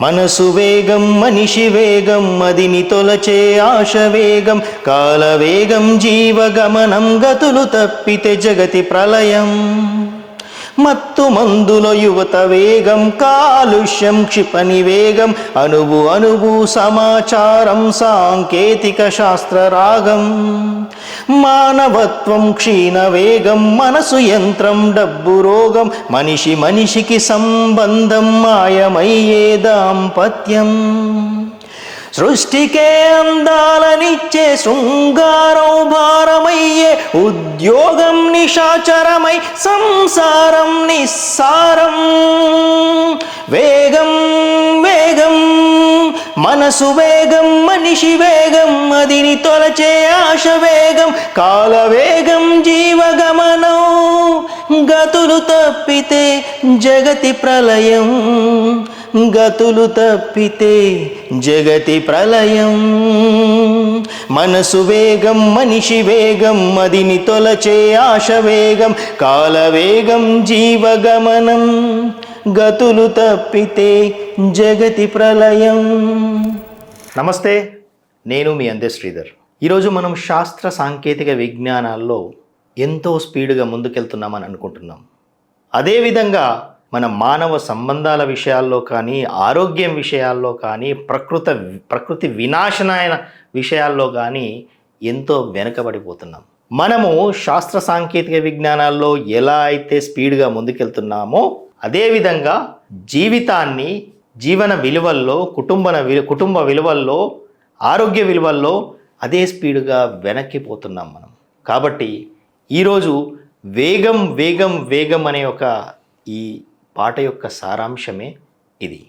మనసు వేగం మనిషి వేగం అదిని తొలచే ఆశ వేగం కాల వేగం జీవగమనం గతులు తప్పితే జగతి ప్రళయం. మత్తు మందుల యువత వేగం కాలుష్యం క్షిపణి వేగం అనువు అనువు సమాచారం సాంకేతిక శాస్త్ర రాగం. మానవత్వం క్షీణ వేగం మనసు యంత్రం డబ్బు రోగం మనిషి మనిషికి సంబంధం మాయమయ్యే దాంపత్యం. సృష్టికే అందాలనిచ్చే శృంగారం భారమయ్యే ఉద్యోగం నిషాచరమై సంసారం నిస్సారం. వేగం వేగం మనసు వేగం మనిషి వేగం అదిని తొలచే ఆశ వేగం కాల వేగం గతులు తప్పితే జగతి ప్రళయం. గతులు తప్పితే జగతి ప్రళయం. మనసు వేగం మనిషి వేగం మదిని తొలచే ఆశ వేగం కాలవేగం జీవగమనం. గతులు తప్పితే జగతి ప్రళయం. నమస్తే నేను మీ అందే శ్రీధర్. ఈరోజు మనం శాస్త్ర సాంకేతిక విజ్ఞానాల్లో ఎంతో స్పీడ్గా ముందుకెళ్తున్నామని అనుకుంటున్నాం. అదేవిధంగా మన మానవ సంబంధాల విషయాల్లో కానీ ఆరోగ్యం విషయాల్లో కానీ ప్రకృత ప్రకృతి వినాశనమైన విషయాల్లో కానీ ఎంతో వెనుకబడిపోతున్నాం. మనము శాస్త్ర సాంకేతిక విజ్ఞానాల్లో ఎలా అయితే స్పీడ్గా ముందుకెళ్తున్నామో అదేవిధంగా జీవితాన్ని జీవన విలువల్లో కుటుంబ విలు కుటుంబ విలువల్లో ఆరోగ్య విలువల్లో అదే స్పీడ్గా వెనక్కిపోతున్నాం మనం. కాబట్టి ఈరోజు వేగం వేగం వేగం అనే ఒక ఈ పాట యొక్క సారాంశమే ఇది.